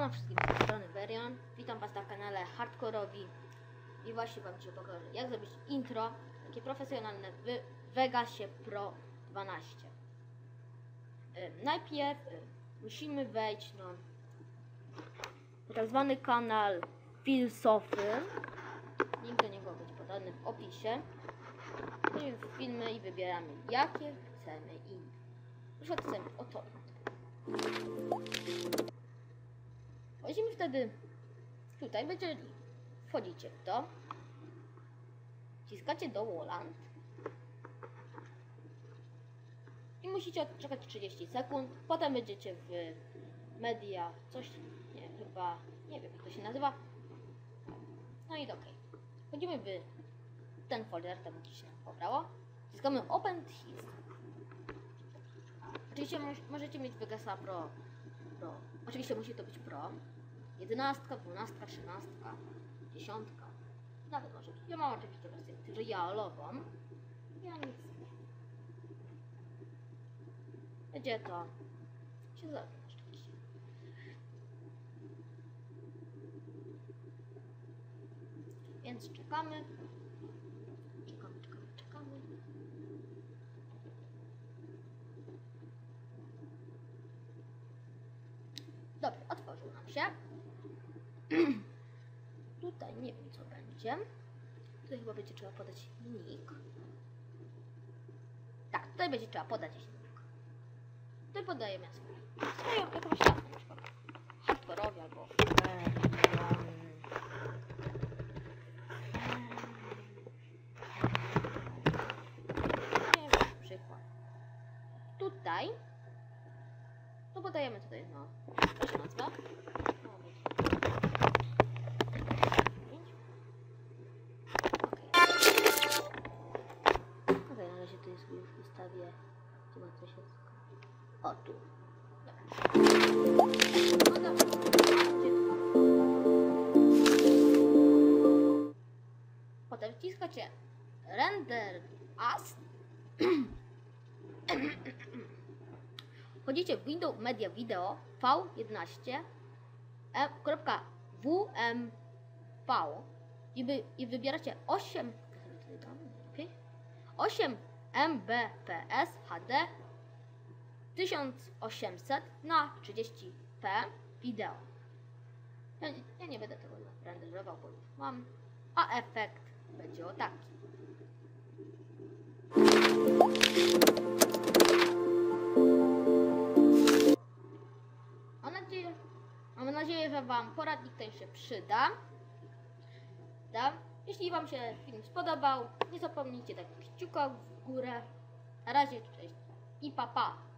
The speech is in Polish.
Siemano wszystkim, z strony Berion. Witam Was na kanale Hardkorowi i właśnie Wam dzisiaj pokażę, jak zrobić intro takie profesjonalne w Vegasie Pro 12. Najpierw musimy wejść na tak zwany kanal Filsofy. Link do niego będzie podany w opisie. No Wchodzimy w filmy i wybieramy, jakie chcemy intro. Już chcemy o to intro. Wchodzimy wtedy tutaj, będzie. Wchodzicie w to. Wciskacie do Woland. I musicie odczekać 30 sekund. Potem będziecie w media, coś, nie chyba, nie wiem jak to się nazywa. No i okej. Wchodzimy w ten folder, tam gdzieś nam pobrało. Wciskamy Open History. Oczywiście moż- możecie mieć Vegasa Pro, Pro. Oczywiście musi to być Pro. 11, 12, 13, 10. Nawet może. Ja mam oczywiście wersję trialową. Ja nic nie. Będzie to się zamknąć oczywiście. Więc czekamy. Czekamy, czekamy, czekamy. Dobra, otworzył nam się. Tutaj nie wiem co będzie. Tutaj chyba będzie trzeba podać nick. Tak, tutaj będzie trzeba podać nick. Tutaj podajemy swoje. Swoją jakąś tam na przykład hardkorowi albo nie wiem, przykład. Tutaj to podajemy tutaj, no, proszę nazwa. No, będzie. Pięć. Okej. Okej, na razie to jest już ustawię. Ma coś jest? O, tu. Dobra. No tu? Potem wciskacie render as. Wchodzicie w Windows Media Video V11 e.wmv i, wy, i wybieracie 8 8 Mbps HD 1800 na 30p wideo. Ja, ja nie będę tego renderował, bo już mam, a efekt będzie o taki. Nadzieję, że Wam poradnik ten się przyda. Da? Jeśli Wam się film spodobał, nie zapomnijcie dać kciuka w górę. Na razie, cześć i pa pa!